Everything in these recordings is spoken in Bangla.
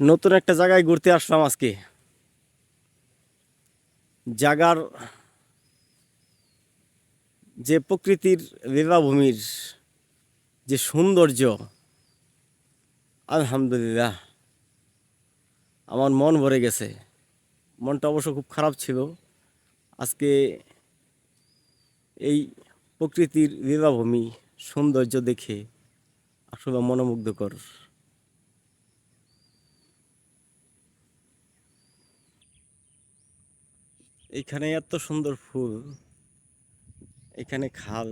নতুন একটা জায়গায় ঘুরতে আসলাম আজকে। জাগার যে প্রকৃতির লীলাভূমির যে সৌন্দর্য, আলহামদুলিল্লাহ, আমার মন ভরে গেছে। মনটা অবশ্য খুব খারাপ ছিল। আজকে এই প্রকৃতির লীলাভূমি সৌন্দর্য দেখে আসলে মনোমুগ্ধকর। এখানে এত সুন্দর ফুল, এখানে খাল।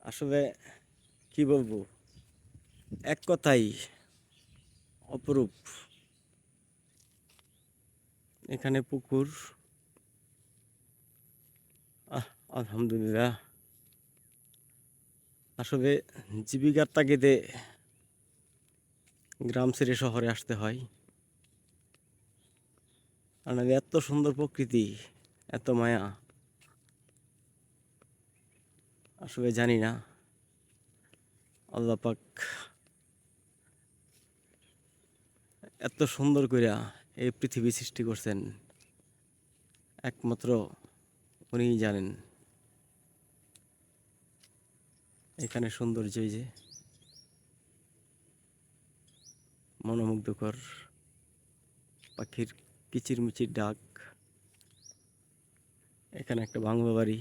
আসলে কি বলব, এক কথাই অপরূপ। এখানে পুকুর। আহ, আলহামদুলিল্লাহ। আসলে জীবিকার তাগিদে গ্রাম ছেড়ে শহরে আসতে হয়। কারণ এত সুন্দর প্রকৃতি, এত মায়া। আসলে জানি না। আল্লাপাক এত সুন্দর কইরা এই পৃথিবী সৃষ্টি করছেন। একমাত্র উনিই জানেন। এখানে সৌন্দর্য যে, মনোমুগ্ধকর পাখির কিচিরমিচির ডাক। এখানে একটা বাংলো বাড়ি।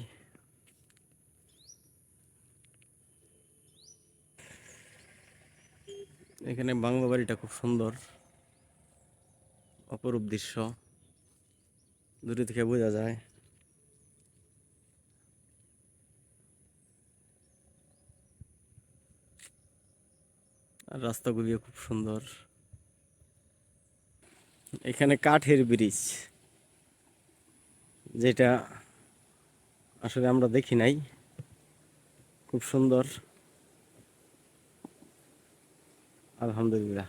এখানে বাংলো বাড়িটা খুব সুন্দর। অপরূপ দৃশ্য। দূরে থেকে বোঝা যায়। আর রাস্তাগুলিও খুব সুন্দর। এখানে কাঠের ব্রিজ, যেটা আসলে আমরা দেখি নাই। খুব সুন্দর। আলহামদুলিল্লাহ।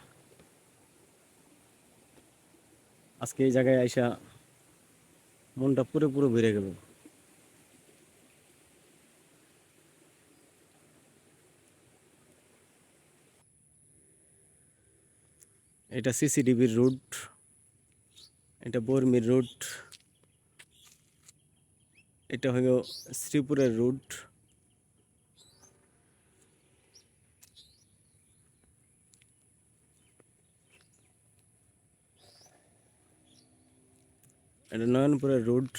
আজকে এই জায়গায় আইসা মনটা পুরো পুরো ভরে গেল। এটা সিসিডিবির রুট। এটা বর্মির রুট এটা হলো শ্রীপুরের রুট এটা নয়নপুরের রুট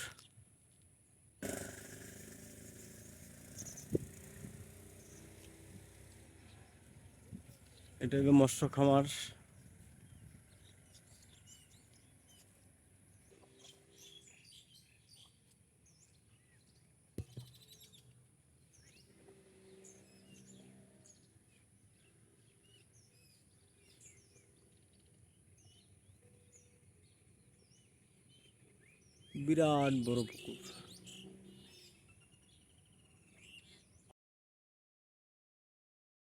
এটা হলো মৎস্য খামার। বিরাট বড় পুকুর।